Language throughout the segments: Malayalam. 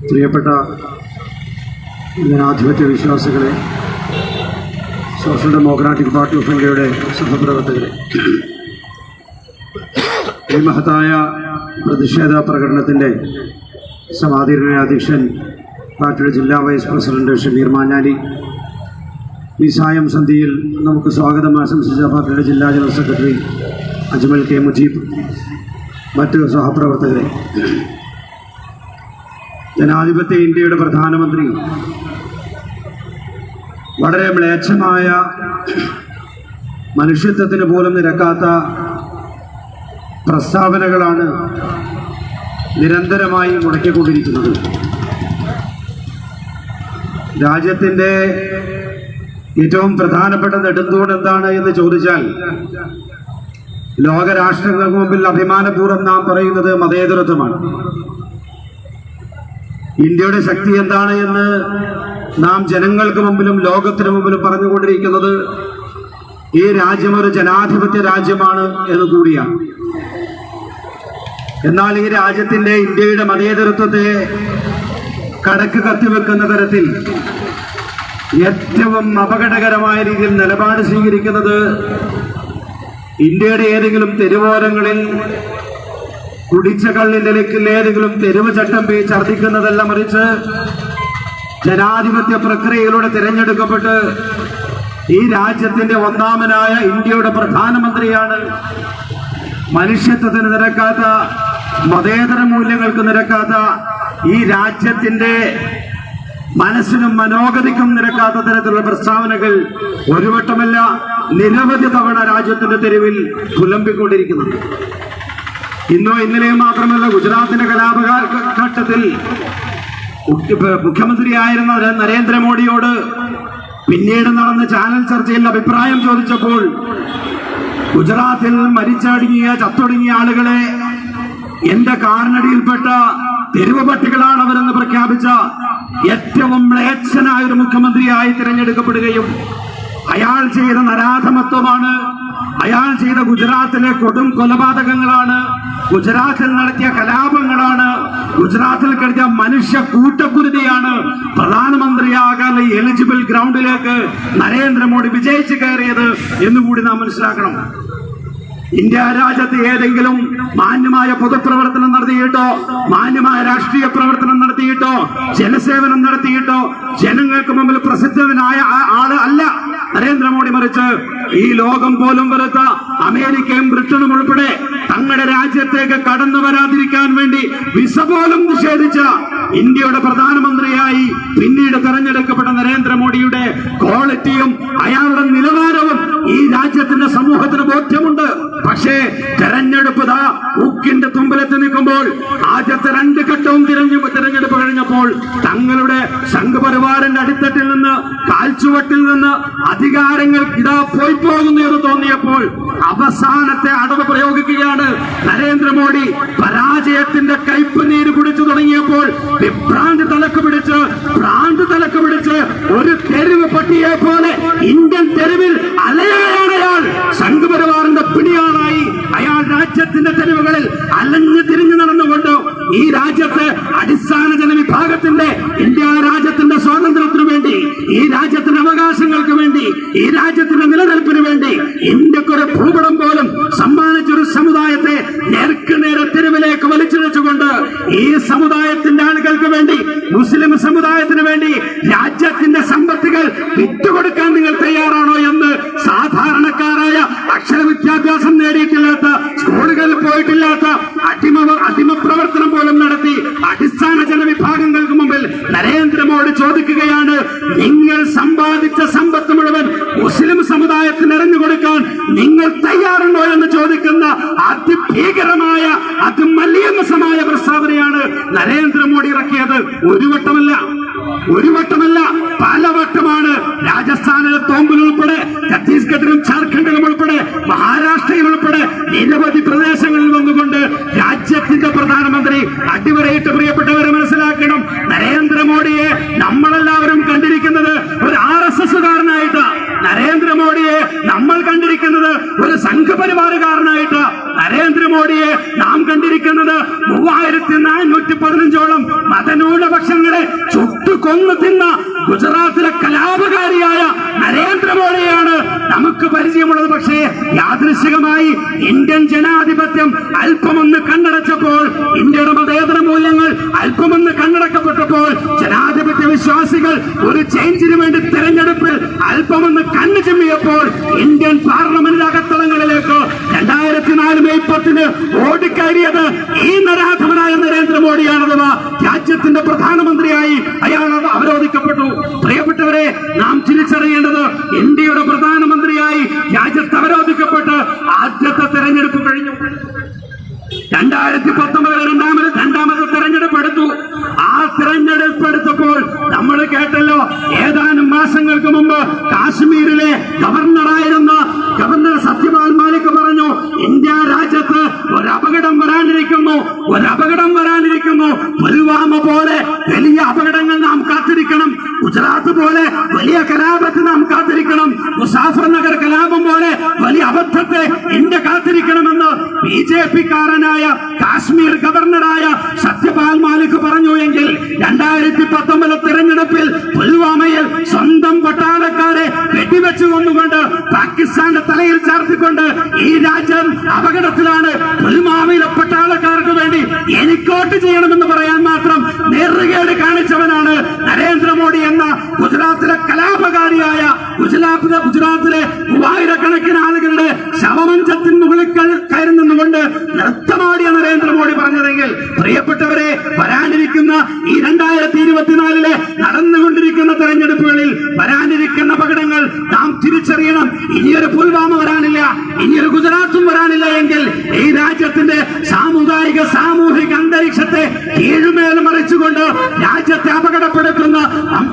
പ്രിയപ്പെട്ട ജനാധിപത്യ വിശ്വാസികളെ സോഷ്യൽ ഡെമോക്രാറ്റിക് പാർട്ടി ഓഫ് ഇന്ത്യയുടെ സഹപ്രവർത്തകരെ ഈ മഹത്തായ പ്രതിഷേധ പ്രകടനത്തിന്റെ സമാധീരണ അധ്യക്ഷൻ പാർട്ടിയുടെ ജില്ലാ വൈസ് പ്രസിഡന്റ് ഷമീർ മാഞ്ഞാലി ഈ സായം സന്ധിയിൽ നമുക്ക് സ്വാഗതം ആശംസിച്ച പാർട്ടിയുടെ ജില്ലാ general secretary Ajmal K Mujeeb മറ്റ് സഹപ്രവർത്തകരെ. ജനാധിപത്യ ഇന്ത്യയുടെ പ്രധാനമന്ത്രി വളരെ മ്ലേച്ഛമായ മനുഷ്യത്വത്തിന് പോലും നിരക്കാത്ത പ്രസ്താവനകളാണ് നിരന്തരമായി മുടക്കിക്കൊണ്ടിരിക്കുന്നത്. രാജ്യത്തിന്റെ ഏറ്റവും പ്രധാനപ്പെട്ട നെടുന്തൂൺ എന്താണ് എന്ന് ചോദിച്ചാൽ ലോകരാഷ്ട്രങ്ങൾക്ക് മുമ്പിൽ അഭിമാനപൂർവം നാം പറയുന്നത് മതേതരത്വമാണ്. ഇന്ത്യയുടെ ശക്തി എന്താണ് എന്ന് നാം ജനങ്ങൾക്ക് മുമ്പിലും ലോകത്തിന് മുമ്പിലും പറഞ്ഞുകൊണ്ടിരിക്കുന്നത് ഈ രാജ്യം ഒരു ജനാധിപത്യ രാജ്യമാണ് എന്ന് കൂടിയാണ്. എന്നാൽ ഈ രാജ്യത്തിന്റെ ഇന്ത്യയുടെ മതേതരത്വത്തെ കടക്ക് കത്തിവെക്കുന്ന തരത്തിൽ ഏറ്റവും അപകടകരമായ രീതിയിൽ നിലപാട് സ്വീകരിക്കുന്നത് ഇന്ത്യയുടെ ഏതെങ്കിലും തെരുവോരങ്ങളിൽ കുടിച്ച കള്ളിന്റെ ലെക്കിൽ ഏതെങ്കിലും തെരുവ് ചട്ടം പേ ഛർദിക്കുന്നതല്ല മറിച്ച് ജനാധിപത്യ പ്രക്രിയയിലൂടെ തിരഞ്ഞെടുക്കപ്പെട്ട് ഈ രാജ്യത്തിന്റെ ഒന്നാമനായ ഇന്ത്യയുടെ പ്രധാനമന്ത്രിയാണ്. മനുഷ്യത്വത്തിന് നിരക്കാത്ത മതേതര മൂല്യങ്ങൾക്ക് നിരക്കാത്ത ഈ രാജ്യത്തിന്റെ മനസ്സിനും മനോഗതിക്കും നിരക്കാത്ത തരത്തിലുള്ള പ്രസ്താവനകൾ ഒരുവട്ടമല്ല നിരവധി തവണ രാജ്യത്തിന്റെ തെരുവിൽ തുലമ്പിക്കൊണ്ടിരിക്കുന്നുണ്ട് ഇന്നോ ഇന്നലെയും മാത്രമല്ല ഗുജറാത്തിന്റെ കലാപഘട്ടത്തിൽ മുഖ്യമന്ത്രിയായിരുന്ന നരേന്ദ്രമോദിയോട് പിന്നീട് നടന്ന ചാനൽ ചർച്ചയിൽ അഭിപ്രായം ചോദിച്ചപ്പോൾ ഗുജറാത്തിൽ മരിച്ചടങ്ങിയ ചത്തൊടുങ്ങിയ ആളുകളെ എന്റെ കാറിനടിയിൽപ്പെട്ട തെരുവ് പട്ടികളാണ് അവരെന്ന് പ്രഖ്യാപിച്ച ഏറ്റവും മ്ലേച്ഛനായ ഒരു മുഖ്യമന്ത്രിയായി തിരഞ്ഞെടുക്കപ്പെടുകയും അയാൾ ചെയ്ത നരാധമത്വമാണ് അയാൾ ചെയ്ത ഗുജറാത്തിലെ കൊടും കൊലപാതകങ്ങളാണ് ഗുജറാത്തിൽ നടത്തിയ കലാപങ്ങളാണ്. ഗുജറാത്തിൽ കഴിഞ്ഞ മനുഷ്യ കൂട്ടക്കുരുതിയാണ് പ്രധാനമന്ത്രിയാകാൻ എലിജിബിൾ ഗ്രൗണ്ടിലേക്ക് നരേന്ദ്രമോദി വിജയിച്ചു കയറിയത് എന്നുകൂടി നാം മനസ്സിലാക്കണം. ഇന്ത്യ രാജ്യത്ത് ഏതെങ്കിലും മാന്യമായ പൊതുപ്രവർത്തനം നടത്തിയിട്ടോ മാന്യമായ രാഷ്ട്രീയ പ്രവർത്തനം നടത്തിയിട്ടോ ജനസേവനം നടത്തിയിട്ടോ ജനങ്ങൾക്ക് മുമ്പിൽ പ്രസിദ്ധനായ ആൾ അല്ല നരേന്ദ്രമോദി മറിച്ച് ഈ ലോകം പോലും വെറുത്ത അമേരിക്കയും ബ്രിട്ടനും ഉൾപ്പെടെ രാജ്യത്തേക്ക് കടന്നു വരാതിരിക്കാൻ വേണ്ടി വിസ പോലും നിഷേധിച്ച ഇന്ത്യയുടെ പ്രധാനമന്ത്രിയായി പിന്നീട് തെരഞ്ഞെടുക്കപ്പെട്ട നരേന്ദ്രമോദിയുടെ ക്വാളിറ്റിയും അയാളുടെ നിലവാരവും ഈ രാജ്യത്തിന്റെ സമൂഹത്തിന് ബോധ്യമുണ്ട്. പക്ഷേ തെരഞ്ഞെടുപ്പ് ദാ ഉക്കിന്റെ തുമ്പലത്ത് നിൽക്കുമ്പോൾ ആദ്യത്തെ രണ്ട് ഘട്ടവും തിരഞ്ഞു തിരഞ്ഞെടുപ്പ് കഴിഞ്ഞപ്പോൾ തങ്ങളുടെ സംഘപരിവാറിന്റെ അടിത്തട്ടിൽ നിന്ന് കാൽച്ചുവട്ടിൽ നിന്ന് അധികാരങ്ങൾ ഇതാ പോയി പോകുന്നു എന്ന് തോന്നിയപ്പോൾ അവസാനത്തെ അടവ് പ്രയോഗിക്കുകയാണ് നരേന്ദ്രമോദി. പരാജയത്തിന്റെ കയ്പ് നീര് കുടിച്ചു തുടങ്ങിയപ്പോൾ വിഭ്രാന്തി തലക്ക് പിടിച്ച് ഭ്രാന്ത് തലക്ക് പിടിച്ച് ഒരു തെരുവ് പട്ടിയെ പോലെ ഇന്ത്യൻ തെരുവിൽ അലയുകയാണ് അയാൾ. സംഘപരിവാറിന്റെ പിടിയാളായി അയാൾ രാജ്യത്തിന്റെ തെരുവുകളിൽ അലഞ്ഞു തിരിഞ്ഞു നടന്നുകൊണ്ട് ഈ രാജ്യത്ത് അടിസ്ഥാന ജനവിഭാഗത്തിന്റെ ഇന്ത്യ രാജ്യത്തിന്റെ സ്വാതന്ത്ര്യത്തിനു വേണ്ടി ഈ രാജ്യത്തിന്റെ അവകാശങ്ങൾക്ക് വേണ്ടി ഈ രാജ്യത്തിന്റെ നിലനിൽപ്പിന് വേണ്ടി ഇന്ത്യക്കൊരു ഭൂപടം പോലും രാജ്യത്തിന്റെ സമ്പത്തുകൾ വിറ്റുകൊടുക്കാൻ നിങ്ങൾ തയ്യാറാണോ എന്ന് സാധാരണക്കാരായ അക്ഷര വിദ്യാഭ്യാസം നേടിയിട്ടില്ലാത്ത സ്കൂളുകളിൽ പോയിട്ടില്ലാത്ത രാജസ്ഥാനിലെ തോമ്പിൽ ഉൾപ്പെടെ ഛത്തീസ്ഗഡിലും ജാർഖണ്ഡിലും ഉൾപ്പെടെ മഹാരാഷ്ട്രയിൽ ഉൾപ്പെടെ നിരവധി പ്രദേശങ്ങളിൽ വന്നുകൊണ്ട് രാജ്യത്തിന്റെ പ്രധാനമന്ത്രി അടിവരയിട്ട് പ്രിയപ്പെട്ടവരെ മനസ്സിലാക്കണം നരേന്ദ്രമോദിയെ നമ്മളെല്ലാവരും കണ്ടിരിക്കുന്നത് ഒരു ആർ എസ് എസ്സുകാരനായിട്ട് നരേന്ദ്രമോദിയെ നമ്മൾ കണ്ടിരിക്കുന്നത് ഒരു സംഘപരിവാറുകാരനായിട്ട് നരേന്ദ്രമോദിയെ നാം കണ്ടിരിക്കുന്നത് മൂവായിരത്തി നാനൂറ്റി പതിനഞ്ചോളം മതനൂ ന്യൂനപക്ഷങ്ങളെ ചുട്ടുകൊന്നു തിന്ന ഗുജറാത്തിലെ കലാപകാരിയായ നരേന്ദ്രമോദിയാണ് നമുക്ക് പരിചയമുള്ളത്. പക്ഷേ യാദൃശികമായി ഇന്ത്യൻ ജനാധിപത്യം അല്പമൊന്ന് കണ്ണടച്ചപ്പോൾ ഇന്ത്യയുടെ മതേതര മൂല്യങ്ങൾ അല്പമൊന്ന് കണ്ണടക്കപ്പെട്ടപ്പോൾ ജനാധിപത്യ വിശ്വാസികൾ ഒരു ചേഞ്ചിന് വേണ്ടി തെരഞ്ഞെടുപ്പിൽ അല്പമൊന്ന് കണ്ണു ചിമ്മിയപ്പോൾ ഇന്ത്യൻ പാർലമെന്റ് അകത്തളങ്ങളിലേക്ക് രണ്ടായിരത്തി നാല് മെയ് പത്തിന് ഓടിക്കയറിയത് ഈ നരാധമനായ നരേന്ദ്രമോദിയാണെന്ന് രാജ്യത്തിന്റെ പ്രധാനമന്ത്രിയായി അയാൾ അവരോധിക്കപ്പെട്ടു. പ്രിയപ്പെട്ടവരെ നാം തിരിച്ചറിയേണ്ടത് ഇന്ത്യയുടെ പ്രധാനമന്ത്രിയായി രാജ്യത്ത് അവരോധിക്കപ്പെട്ട് ആദ്യത്തെ തെരഞ്ഞെടുപ്പ് കഴിഞ്ഞു. രണ്ടായിരത്തി പത്തൊമ്പത് രണ്ടാമത് രണ്ടാമത് തെരഞ്ഞെടുപ്പ് എടുത്തു ആ തെരഞ്ഞെടുപ്പ് എടുത്തപ്പോൾ നമ്മൾ കേട്ടല്ലോ ഏതാനും മാസങ്ങൾക്ക് മുമ്പ് കാശ്മീരിലെ ഗവർണറായിരുന്ന ഗവർണർ സത്യപാൽ മാലിക് പറഞ്ഞു ഇന്ത്യ രാജ്യത്ത് ഒരു അപകടം വരാനിരിക്കുന്നു ഒരു അപകടം വരാനിരിക്കുന്നു പുൽവാമ പോലെ വലിയ അപകടങ്ങൾ നാം കാത്തിരിക്കണം ഗുജറാത്ത് പോലെ വലിയ കലാപത്തെ നാം കാത്തിരിക്കണം മുസാഫർ നഗർ കലാപം പോലെ വലിയ അബദ്ധത്തെ ഇന്ത്യ കാത്തിരിക്കണമെന്ന് ബി ജെ പിക്കാരനായ കാശ്മീർ ഗവർണറായ സത്യപാൽ മാലിക് പറഞ്ഞു എങ്കിൽ രണ്ടായിരത്തി പത്തൊമ്പത് തെരഞ്ഞെടുപ്പിൽ പുൽവാമയിൽ സ്വന്തം പട്ടാളക്കാരെ വെടിവെച്ചു കൊന്നുകൊണ്ട് പാകിസ്ഥാന്റെ തലയിൽ ചാർത്തിക്കൊണ്ട് ഈ രാജ്യം അപകടത്തിലാണ്. പുൽവാമയിലെ പട്ടാളക്കാർക്ക് വേണ്ടി എനിക്കോട്ട് ചെയ്യണമെന്ന് പറയാൻ മാത്രം നേറുകേട് കാണിച്ചവനാണ് നരേന്ദ്രമോദി എന്ന ഗുജറാത്തിലെ കലാപകാരിയായ ഗുജറാത്തിലെ ഗുജറാത്തിലെ മൂവായിരക്കണക്കിന് ആളുകളുടെ ശവമഞ്ചത്തിന് മുകളിൽ ക- കയറി നിന്നുകൊണ്ട് നൃത്തമാടിയ നരേന്ദ്രമോദി പറഞ്ഞതെങ്കിൽ പ്രിയപ്പെട്ടവരെ വരാനിരിക്കുന്ന ഈ രണ്ടായിരത്തി ഇരുപത്തിനാലിലെ നടന്നുകൊണ്ടിരിക്കുന്ന തെരഞ്ഞെടുപ്പുകളിൽ വരാനിരിക്കുന്ന അപകടങ്ങൾ നാം തിരിച്ചറിയണം ഇനിയൊരു പുൽവാമ വരാനില്ല ഇനിയൊരു ഗുജറാത്തും വരാനില്ല എങ്കിൽ ഈ രാജ്യത്തിന്റെ സാമുദായിക സാമൂഹിക അന്തരീക്ഷത്തെ കീഴുമേൽ മറിച്ചുകൊണ്ട് രാജ്യത്തെ അപകടപ്പെടുത്തുന്ന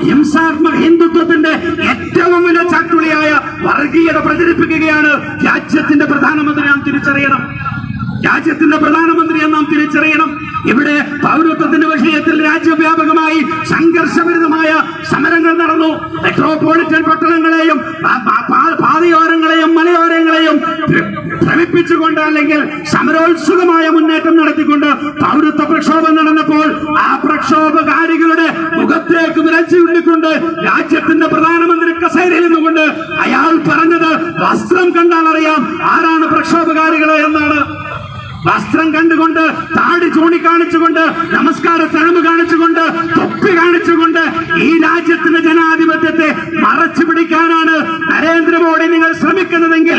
ഹിംസാത്മക ഹിന്ദുത്വത്തിന്റെ ഏറ്റവും വലിയ ചാട്ടുളിയായ വർഗീയത പ്രചരിപ്പിക്കുകയാണ് രാജ്യത്തിന്റെ പ്രധാനമന്ത്രി നാം തിരിച്ചറിയണം. രാജ്യത്തിന്റെ പ്രധാനമന്ത്രിയെ നാം തിരിച്ചറിയണം. ഇവിടെ പൗരത്വത്തിന്റെ വിഷയത്തിൽ രാജ്യവ്യാപകമായി സംഘർഷഭരിതമായ സമരങ്ങൾ നടന്നു. മെട്രോപൊളിറ്റൻ പട്ടണങ്ങളെയും പാതയോരങ്ങളെയും മലയോരങ്ങളെയും ഭ്ര- ഭ്രമിപ്പിച്ചുകൊണ്ട് അല്ലെങ്കിൽ സമരോത്സുകമായ മുന്നേറ്റം നടത്തിക്കൊണ്ട് പൗരത്വ പ്രക്ഷോഭം നടന്നപ്പോൾ ആ പ്രക്ഷോഭകാരികളുടെ മുഖത്തേക്ക് വിരൽ ചൂണ്ടിക്കൊണ്ട് രാജ്യത്തിന്റെ പ്രധാനമന്ത്രി കസേരയിൽ നിന്നുകൊണ്ട് അയാൾ പറഞ്ഞത് വസ്ത്രം കണ്ടാൽ അറിയാം ആരാണ് പ്രക്ഷോഭകാരികൾ എന്നാണ്. വസ്ത്രം കണ്ടുകൊണ്ട് താടി ചൂണ്ടിക്കാണിച്ചുകൊണ്ട് നമസ്കാര തഴമ്പ് കാണിച്ചുകൊണ്ട് തൊപ്പി കാണിച്ചുകൊണ്ട് ഈ രാജ്യത്തിന്റെ ജനാധിപത്യത്തെ മറച്ചു പിടിക്കാനാണ് നരേന്ദ്രമോദി നിങ്ങൾ ശ്രമിക്കുന്നതെങ്കിൽ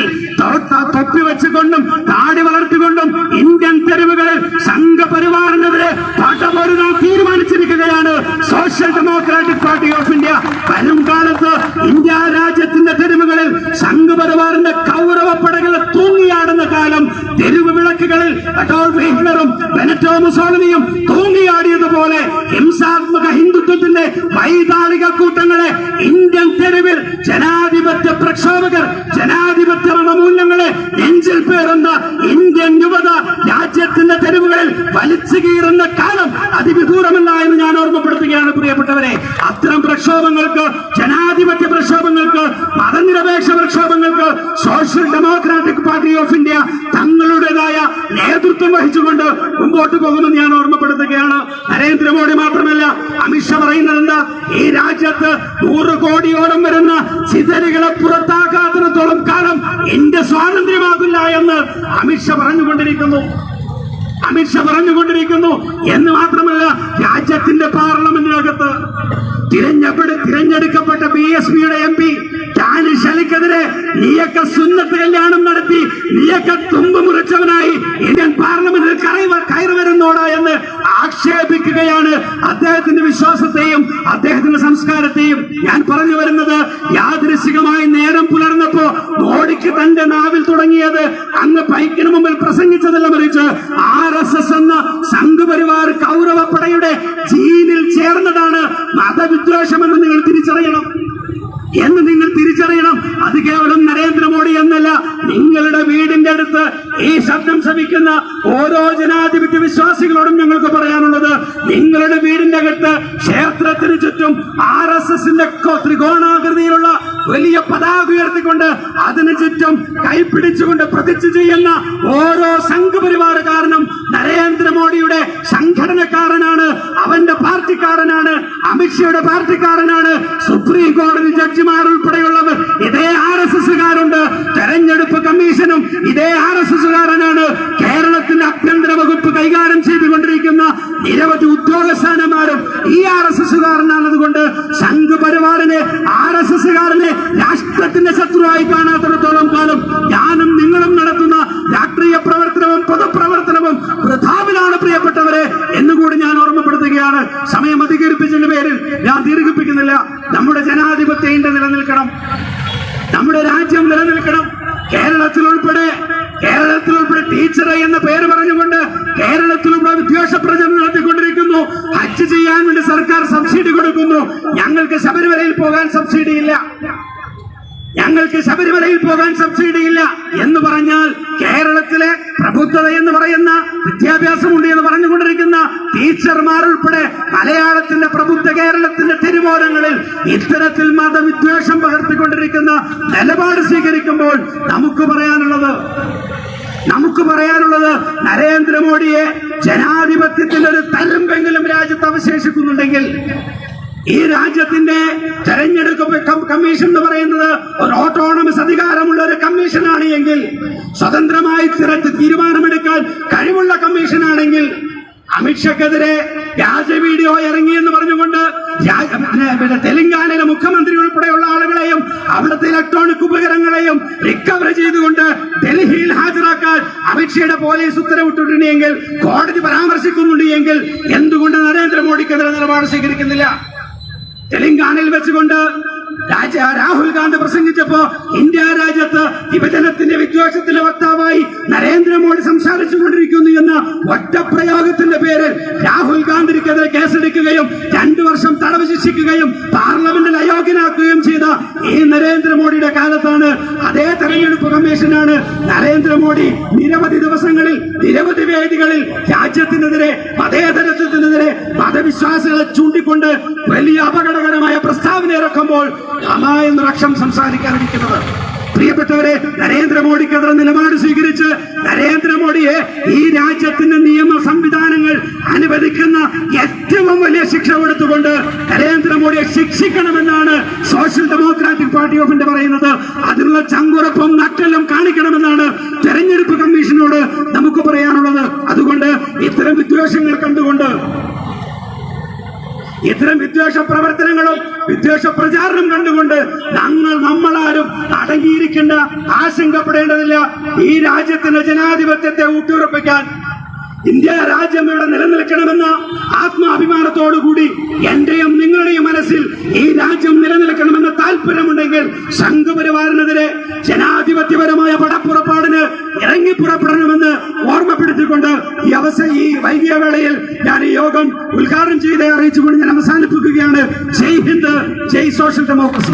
തൊപ്പി വെച്ചുകൊണ്ടും താടി വളർത്തിക്കൊണ്ടും ഇന്ത്യൻ തെരുവുകളിൽ സംഘപരിവാറിനെതിരെ പടപൊരുതാൻ തീരുമാനിച്ചിരിക്കുകയാണ് Social Democratic Party of India വരും കാലത്ത് ഇന്ത്യ രാജ്യത്തിന്റെ തെരുവുകളിൽ സംഘപരിവാറിന്റെ കൗരവപ്പടകൾ തൂങ്ങിയാടുന്ന കാലം തെരുവ് വിളക്കുകളിൽ അഡോൾഫ് ഹിറ്റ്ലറും ബെനറ്റോ മുസോളിനിയും തൂങ്ങിയാടിയതുപോലെ ഹിംസാത്മക ഹിന്ദുത്വത്തിന്റെ വൈതാളിക കൂട്ടങ്ങളെ ഇന്ത്യൻ തെരുവിൽ ജനാധിപത്യ പ്രക്ഷോഭകർ ജനാധിപത്യ മതമൂല്യങ്ങളെ നെഞ്ചിൽ പേറുന്ന ഇന്ത്യൻ യുവത രാജ്യത്തിന്റെ തെരുവുകളിൽ വലിച്ചു കീറുന്ന കാലം അതിവിദൂരമല്ല എന്ന് ഞാൻ ഓർമ്മപ്പെടുത്തുകയാണ് പ്രിയപ്പെട്ടവരെ അത്തരം പ്രക്ഷോഭങ്ങൾക്ക് ജനാധിപത്യ പ്രക്ഷോഭങ്ങൾക്ക് മതനിരപേക്ഷ പ്രക്ഷോഭങ്ങൾക്ക് Social Democratic Party of India തങ്ങളുടേതായ വഹിച്ചുകൊണ്ട് മുമ്പോട്ട് പോകുമെന്ന് ഞാൻ ഓർമ്മപ്പെടുത്തുകയാണ്. നരേന്ദ്രമോദി മാത്രമല്ല അമിത്ഷാ പറയുന്നത് ഈ രാജ്യത്ത് നൂറ് കോടിയോളം വരുന്ന ചിതലുകളെ പുറത്താക്കാത്തിടത്തോളം കാലം എന്റെ സ്വാതന്ത്ര്യമാകില്ല എന്ന് അമിത്ഷാ പറഞ്ഞുകൊണ്ടിരിക്കുന്നു. അമിത്ഷാ പറഞ്ഞുകൊണ്ടിരിക്കുന്നു. എന്ന് മാത്രമല്ല രാജ്യത്തിന്റെ പാർലമെന്റിനകത്ത് തിരഞ്ഞെടുപ്പ് തിരഞ്ഞെടുക്കപ്പെട്ട ബി എസ് പിയുടെ എം പി ഡാനിഷ് നീയൊക്കെ സുന്നത്ത് കല്യാണം നടത്തി നീയൊക്കെ തുമ്പ് മുറിച്ചവനായി ഇന്ത്യൻ പാർലമെന്റിൽ കയറി കയറി വരുന്നോടാ എന്ന് ആക്ഷേപിക്കുകയാണ്. അദ്ദേഹത്തിന്റെ വിശ്വാസത്തെയും അദ്ദേഹത്തിന്റെ സംസ്കാരത്തെയും ഞാൻ പറഞ്ഞു വരുന്നത് യാദൃശികമായി നേരം പുലർന്നപ്പോ മോഡിക്ക് തന്റെ നാവിൽ തുടങ്ങിയത് അന്ന് ബൈക്കിന് മുമ്പിൽ പ്രസംഗിച്ചതല്ല മറിച്ച് ആർ എസ് എസ് എന്ന സംഘപരിവാർ കൗരവപ്പടയുടെ ജീനിൽ ചേർന്നതാണ് മതവിദ്വേഷം എന്ന് നിങ്ങൾ തിരിച്ചറിയണം എന്ന് നിങ്ങൾ തിരിച്ചറിയണം അത് കേവലം നരേന്ദ്രമോദി എന്നല്ല. നിങ്ങളുടെ വീടിന്റെ അടുത്ത് ഈ ശബ്ദം ശ്രമിക്കുന്ന ഓരോ ജനാധിപത്യ വിശ്വാസികളോടും ഞങ്ങൾക്ക് പറയാനുള്ളത് നിങ്ങളുടെ വീടിന്റെ അകത്ത് ക്ഷേത്രത്തിന് ചുറ്റും ആർ എസ് എസിന്റെ ത്രികോണാകൃതിയിലുള്ള വലിയ പതാക ഉയർത്തിക്കൊണ്ട് അതിന് ചുറ്റും കൈപ്പിടിച്ചുകൊണ്ട് പ്രതിജ്ഞ ചെയ്യുന്ന ഓരോ കാരണം നരേന്ദ്രമോദിയുടെ സംഘടനക്കാരനാണ് പാർട്ടിക്കാരനാണ് അമിത്ഷയുടെ പാർട്ടിക്കാരനാണ് സുപ്രീം കോടതി ജഡ്ജിമാർ ഉൾപ്പെടെയുള്ളവർ. ഇതേ ആർ എസ് എസുകാരുണ്ട് തെരഞ്ഞെടുപ്പ് കമ്മീഷനും ഇതേ ആർ എസ് എസുകാരനാണ് കേരളത്തിന്റെ ആഭ്യന്തര വകുപ്പ് കൈകാര്യം ചെയ്തുകൊണ്ടിരിക്കുന്ന നിരവധി ഉദ്യോഗസ്ഥന്മാരും ഈ ആർ എസ് എസുകാരനാണതുകൊണ്ട് സംഘപരിവാറിനെ ആർ എസ് എസുകാരനെ രാഷ്ട്രത്തിന്റെ ശത്രുവായി കാണാത്തിടത്തോളം കാലം ഞാനും നിങ്ങളും നടത്തുന്ന രാഷ്ട്രീയ പ്രവർത്തനവും പൊതുപ്രവർത്തനവും വൃഥാവിലാണ് പ്രിയപ്പെട്ടവരെ എന്നുകൂടി ഞാൻ ഓർമ്മപ്പെടുത്തുകയാണ് സമയം അധികരിപ്പിച്ചതിന്റെ പേരിൽ ഞാൻ ദീർഘിപ്പിക്കുന്നില്ല നമ്മുടെ ജനാധിപത്യ ഇന്ത്യ നിലനിൽക്കണം നമ്മുടെ രാജ്യം നിലനിൽക്കണം കേരളത്തിൽ ഉൾപ്പെടെ കേരളത്തിൽ ഉൾപ്പെടെ ടീച്ചറെ എന്ന പേര് പറഞ്ഞുകൊണ്ട് കേരളത്തിലുള്ള വിദ്വേഷ പ്രചരണം നടത്തിക്കൊണ്ടിരിക്കുന്നു ഹജ്ജ് ചെയ്യാൻ വേണ്ടി സർക്കാർ സബ്സിഡി കൊടുക്കുന്നു ഞങ്ങൾക്ക് ശബരിമലയിൽ പോകാൻ സബ്സിഡി ഇല്ല ഞങ്ങൾക്ക് ശബരിമലയിൽ പോകാൻ സബ്സിഡി ഇല്ല എന്ന് പറഞ്ഞാൽ കേരളത്തിലെ പ്രബുദ്ധത എന്ന് പറയുന്ന വിദ്യാഭ്യാസമുണ്ട് എന്ന് പറഞ്ഞുകൊണ്ടിരിക്കുന്ന ടീച്ചർമാർ ഉൾപ്പെടെ മലയാളത്തിന്റെ പ്രബുദ്ധ കേരളത്തിന്റെ തിരുവോരങ്ങളിൽ ഇത്തരത്തിൽ മതവിദ്വേഷം പകർത്തിക്കൊണ്ടിരിക്കുന്ന നിലപാട് സ്വീകരിക്കുമ്പോൾ നമുക്ക് പറയാനുള്ളത് നമുക്ക് പറയാനുള്ളത് നരേന്ദ്രമോദിയെ ജനാധിപത്യത്തിന്റെ ഒരു തരംബെങ്കിലും രാജ്യത്ത് അവശേഷിക്കുന്നുണ്ടെങ്കിൽ ഈ രാജ്യത്തിന്റെ തെരഞ്ഞെടുപ്പ് കമ്മീഷൻ എന്ന് പറയുന്നത് ഒരു ഓട്ടോണമസ് അധികാരമുള്ള ഒരു കമ്മീഷനാണ് എങ്കിൽ സ്വതന്ത്രമായി തീരുമാനമെടുക്കാൻ കഴിവുള്ള കമ്മീഷനാണെങ്കിൽ അമിത്ഷക്കെതിരെ വ്യാജ വീഡിയോ ഇറങ്ങി എന്ന് പറഞ്ഞുകൊണ്ട് തെലങ്കാനയിലെ മുഖ്യമന്ത്രി ഉൾപ്പെടെയുള്ള ആളുകളെയും അവിടുത്തെ ഇലക്ട്രോണിക് ഉപകരണങ്ങളെയും റിക്കവർ ചെയ്തുകൊണ്ട് ഡൽഹിയിൽ ഹാജരാക്കാൻ അമിത്ഷയുടെ പോലീസ് ഉത്തരവിട്ടിട്ടുണ്ടെങ്കിൽ കോടതി പരാമർശിക്കുന്നുണ്ട് എങ്കിൽ എന്തുകൊണ്ട് നരേന്ദ്രമോദിക്കെതിരെ നിലപാട് സ്വീകരിക്കുന്നില്ല? തെലങ്കാനയിൽ വെച്ചുകൊണ്ട് രാജ രാഹുൽ ഗാന്ധി പ്രസംഗിച്ചപ്പോ ഇന്ത്യ രാജ്യത്ത് വിഭജനത്തിന്റെ വിദ്വേഷത്തിന്റെ വക്താവായി നരേന്ദ്രമോദി സംസാരിച്ചു കൊണ്ടിരിക്കുന്നു എന്ന ഒറ്റപ്രയോഗത്തിന്റെ പേരിൽ രാഹുൽ ഗാന്ധിക്കെതിരെ കേസെടുക്കുകയും രണ്ടു വർഷം തടവ് ശിക്ഷിക്കുകയും പാർലമെന്റിൽ അയോഗ്യനാക്കുകയും ചെയ്ത ഈ നരേന്ദ്രമോദിയുടെ കാലത്താണ് അതേ തെരഞ്ഞെടുപ്പ് കമ്മീഷനാണ് നരേന്ദ്രമോദി. നിരവധി ദിവസങ്ങളിൽ നിരവധി വേദികളിൽ രാജ്യത്തിനെതിരെ മതേതരത്വത്തിനെതിരെ മതവിശ്വാസികളെ ചൂണ്ടിക്കൊണ്ട് വലിയ അപകടകരമായ പ്രസ്താവന ഇറക്കുമ്പോൾ രാമ എന്ന പക്ഷം സംസാരിക്കാനിരിക്കുന്നത്. പ്രിയപ്പെട്ടവരെ നരേന്ദ്രമോദിക്കെതിരെ നിലപാട് സ്വീകരിച്ച് നരേന്ദ്രമോദിയെ ഈ രാജ്യത്തിന്റെ നിയമ സംവിധാനങ്ങൾ അനുവദിക്കുന്ന ഏറ്റവും വലിയ ശിക്ഷ കൊടുത്തുകൊണ്ട് നരേന്ദ്രമോദിയെ ശിക്ഷിക്കണമെന്നാണ് Social Democratic Party of India പറയുന്നത്. അതിനുള്ള ചങ്കുറപ്പും നട്ടെല്ലാം കാണിക്കണമെന്നാണ് തെരഞ്ഞെടുപ്പ് കമ്മീഷനോട് നമുക്ക് പറയാനുള്ളത്. അതുകൊണ്ട് ഇത്തരം വിദ്വേഷങ്ങൾ കണ്ടുകൊണ്ട് ഇത്തരം വിദ്വേഷ പ്രവർത്തനങ്ങളും വിദ്വേഷ പ്രചാരണം കണ്ടുകൊണ്ട് ഞങ്ങൾ നമ്മളാരും അടങ്ങിയിരിക്കേണ്ട ആശങ്കപ്പെടേണ്ടതില്ല. ഈ രാജ്യത്തിന്റെ ജനാധിപത്യത്തെ ഊട്ടിയുറപ്പിക്കാൻ ഇന്ത്യ രാജ്യം ഇവിടെ നിലനിൽക്കണമെന്ന ആത്മാഭിമാനത്തോടുകൂടി എന്റെയും നിങ്ങളുടെയും മനസ്സിൽ ഈ രാജ്യം നിലനിൽക്കണമെന്ന താല്പര്യമുണ്ടെങ്കിൽ സംഘപരിവാറിനെതിരെ ജനാധിപത്യപരമായ പടപ്പുറപ്പാടിന് ഇറങ്ങി പുറപ്പെടണമെന്ന് ഓർമ്മപ്പെടുത്തിക്കൊണ്ട് ഈ അവസര ഈ വൈകിയ വേളയിൽ ഞാൻ ഈ യോഗം ഉദ്ഘാടനം ചെയ്ത് അറിയിച്ചുകൊണ്ട് ഞാൻ അവസാനിപ്പിക്കുകയാണ്. Jai Hind Jai social democracy.